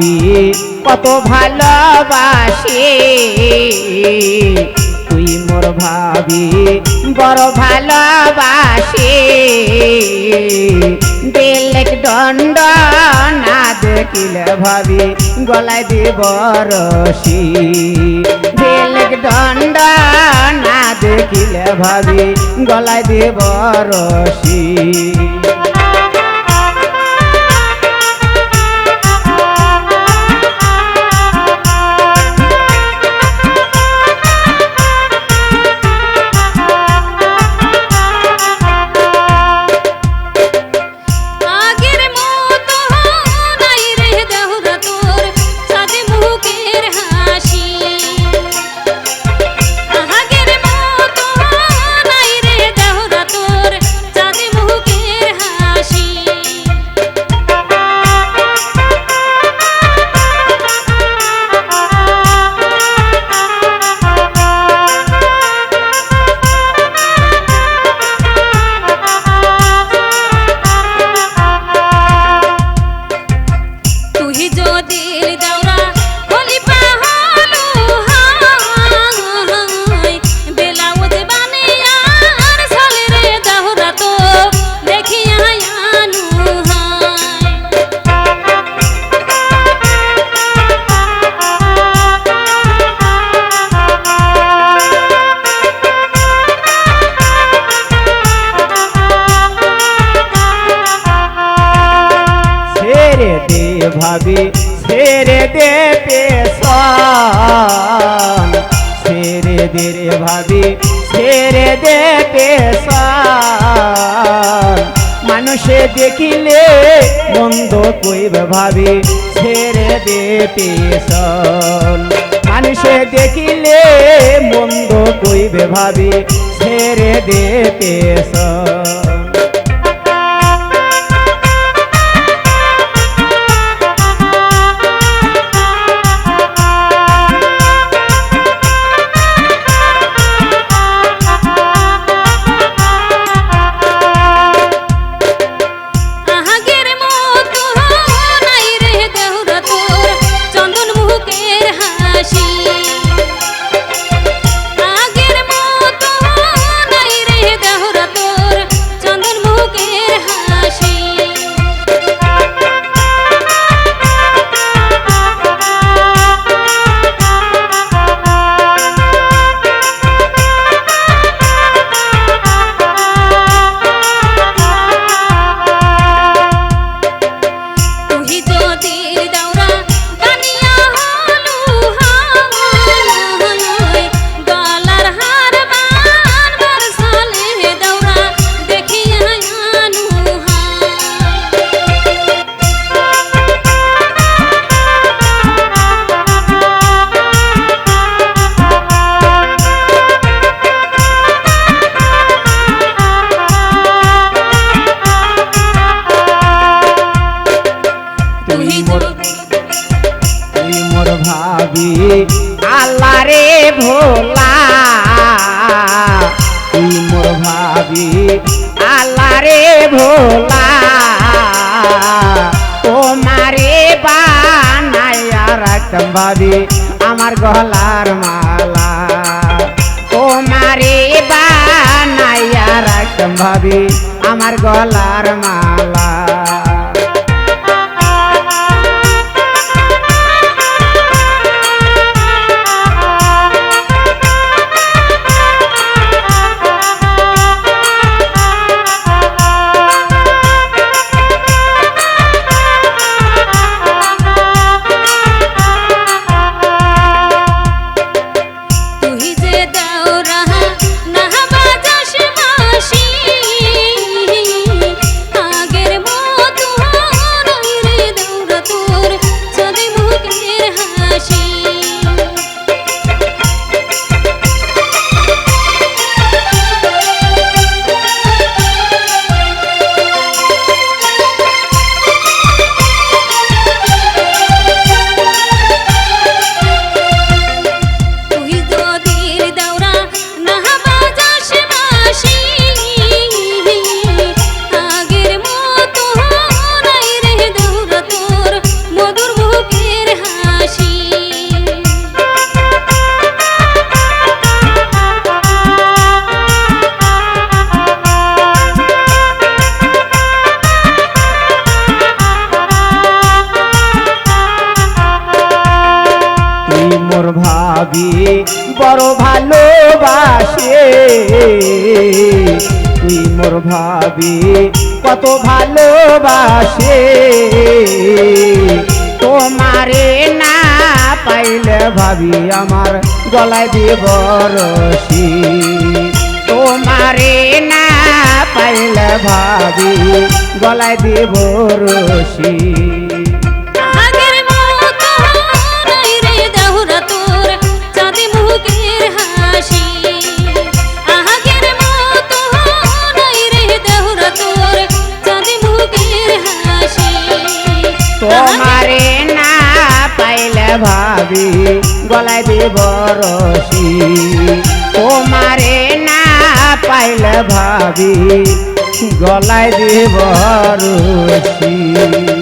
ভাবি, কত ভালোবাসি। তুই মোর ভাবি, বড় ভালোবাসি। বেলেক দণ্ড না দেখিলে ভাবি, গলায় দিব রশি। বেলেক দণ্ড না দেখিলে ভাবি, গলায় দিব রশি। ভাবি, ছেড়ে দে পেশন। ছেড়ে দে রে ভাবি, ছেড়ে দে পেশন। মানুষে দেখিলে বন্ধ কইবে ভাবি, ছেড়ে দে পেশন। মানুষে দেখিলে মন্দ কইবে ভাবি, ছেড়ে দে পেশন। ভাবি আল্লাহ রে ভোলা তোমারে বানাইয়া রাখতাম ভাবি আমার গলার মালা। তোমারে বানাইয়া রাখতাম ভাবি আমার গলার মালা। ora বড় ভালোবাসে। তুই মোর ভাবি, কত ভালোবাসে। তোমারে না পাইলে ভাবি আমার গলায় দিব রশি তোমারে না পাইলে ভাবি গলায় দিব রশি গলায় দেব রসি তোমারে না পাইলে ভাবি গলায় দেব রশি